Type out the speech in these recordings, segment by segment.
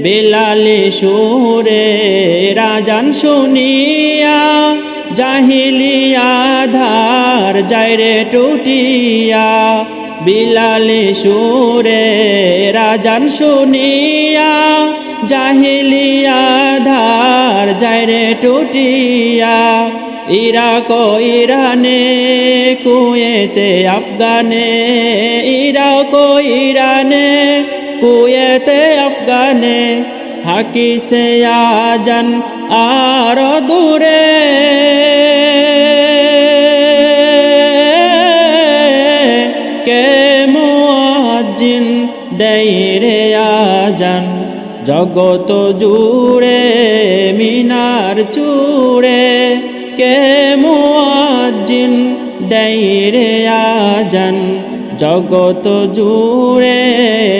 বেলালে সুরে রাজান শুনিয়া, জাহিলিয়া ধার যাইরে টুটিয়া। বিলালে সুরে রাজান শুনিয়া, জাহিলিয়া ধার যাইরে টুটিয়া। ইরাক ইরানে কুয়েতে, আফগানে ইরাক ইরানে কুয়েতে আফগানে হাকিসে আজান আর দূরে। কে মুয়াজ্জিন দেইরে আজান? জগত জুড়ে, মিনার চূড়ে। কে মুয়াজ্জিন দেইরে আজান? জগত জুড়ে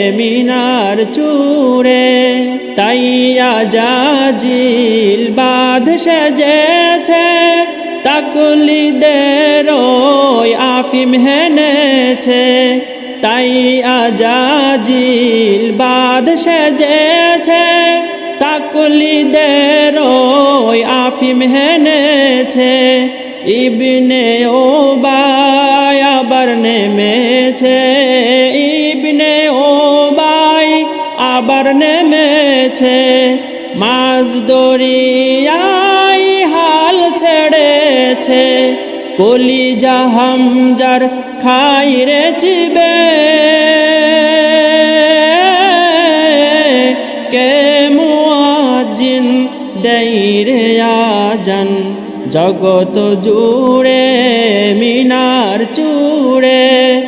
মিনার চূড়ে তাইয়া জাজিল বাঁধ সেজেছে। তাকলিদের আফিম হেনেছে। তাই আজাজিল বাদ সেজেছে। তাকলিদের আফিম হেনেছে। ইবনে ও বাই আবার নেমেছে। নেমেছে, মাছ দরিয়াই হাল ছেড়েছে। কলি জাহামজার খাইরে চিবে। কে মুয়াজ্জিন দেইরে আজান? জগত জুড়ে, মিনার চূড়ে।